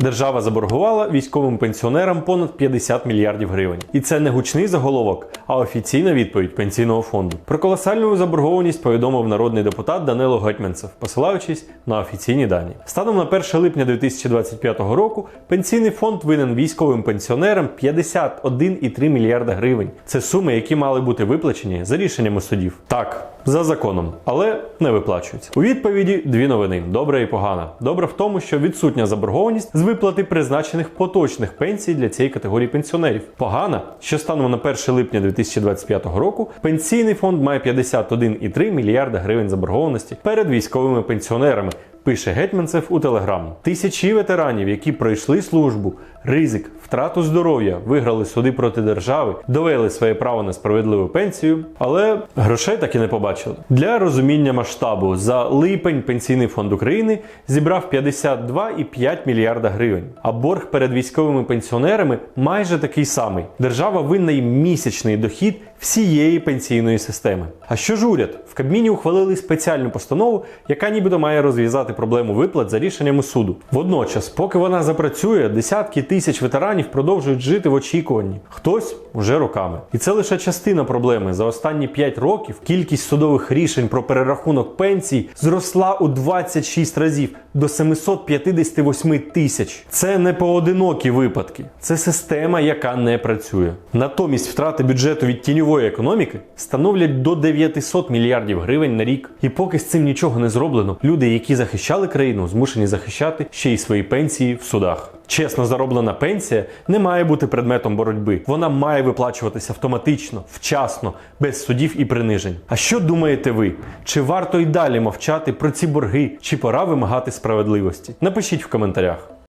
Держава заборгувала військовим пенсіонерам понад 50 мільярдів гривень. І це не гучний заголовок, а офіційна відповідь пенсійного фонду. Про колосальну заборгованість повідомив народний депутат Данило Гетьманцев, посилаючись на офіційні дані. Станом на 1 липня 2025 року пенсійний фонд винен військовим пенсіонерам 51,3 мільярда гривень. Це суми, які мали бути виплачені за рішеннями судів. Так, за законом, але не виплачуються. У відповіді дві новини: добра і погана. Добра в тому, що відсутня заборгованість з виплати призначених поточних пенсій для цієї категорії пенсіонерів. Погана, що станом на 1 липня 2025 року пенсійний фонд має 51,3 мільярда гривень заборгованості перед військовими пенсіонерами. Пише Гетьманцев у Телеграм. Тисячі ветеранів, які пройшли службу, ризик, втрату здоров'я, виграли суди проти держави, довели своє право на справедливу пенсію, але грошей так і не побачили. Для розуміння масштабу за липень Пенсійний фонд України зібрав 52,5 мільярда гривень, а борг перед військовими пенсіонерами майже такий самий. Держава винна їм місячний дохід всієї пенсійної системи. А що ж уряд? В Кабміні ухвалили спеціальну постанову, яка нібито має розв'язати проблему виплат за рішеннями суду. Водночас, поки вона запрацює, десятки тисяч ветеранів продовжують жити в очікуванні. Хтось уже роками. І це лише частина проблеми. За останні 5 років кількість судових рішень про перерахунок пенсій зросла у 26 разів до 758 тисяч. Це не поодинокі випадки, це система, яка не працює. Натомість втрати бюджету від тіньової економіки становлять до 900 мільярдів гривень на рік. І поки з цим нічого не зроблено, люди, які захищали країну, змушені захищати ще й свої пенсії в судах. Чесно зароблена пенсія не має бути предметом боротьби. Вона має виплачуватися автоматично, вчасно, без судів і принижень. А що думаєте ви? Чи варто й далі мовчати про ці борги, чи пора вимагати справедливості? Напишіть в коментарях.